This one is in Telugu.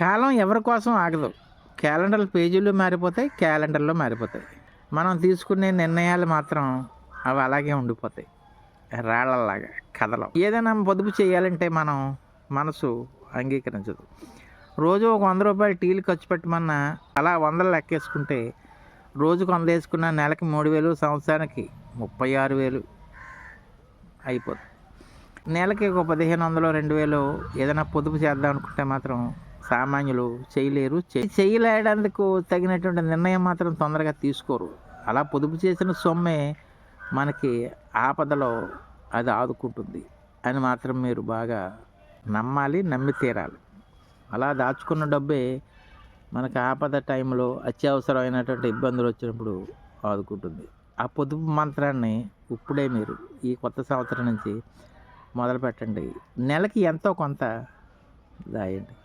కాలం ఎవరి కోసం ఆగదు. క్యాలెండర్ పేజీలు మారిపోతాయి క్యాలెండర్లో మారిపోతాయి. మనం తీసుకునే నిర్ణయాలు మాత్రం అవి అలాగే ఉండిపోతాయి. రాళ్ళలాగా కథలో. ఏదైనా పొదుపు చేయాలంటే మనం మనసు అంగీకరించదు. రోజు ఒక వంద రూపాయలు టీలు ఖర్చు పెట్టమన్నా అలా వందలు లెక్కేసుకుంటే రోజుకు వంద వేసుకున్న నెలకి మూడు వేలు సంవత్సరానికి ముప్పై ఆరు వేలు అయిపోతుంది నెలకి ఒక పదిహేను వందలు రెండు వేలు ఏదైనా పొదుపు చేద్దాం అనుకుంటే మాత్రం సామాన్యులు చేయలేరు. చేయ- తగినటువంటి నిర్ణయం మాత్రం తొందరగా తీసుకోరు. అలా పొదుపు చేసిన సొమ్మే మనకి ఆపదలో అది ఆదుకుంటుంది అని మాత్రం మీరు బాగా నమ్మాలి నమ్మి తీరాలి. అలా దాచుకున్న డబ్బే మనకు ఆపద టైంలో అత్యవసరమైనటువంటి ఇబ్బందులు వచ్చినప్పుడు ఆదుకుంటుంది. ఆ పొదుపు మంత్రాన్ని ఇప్పుడే మీరు ఈ కొత్త సంవత్సరం నుంచి మొదలు పెట్టండి నెలకి ఎంతో కొంత దాయండి.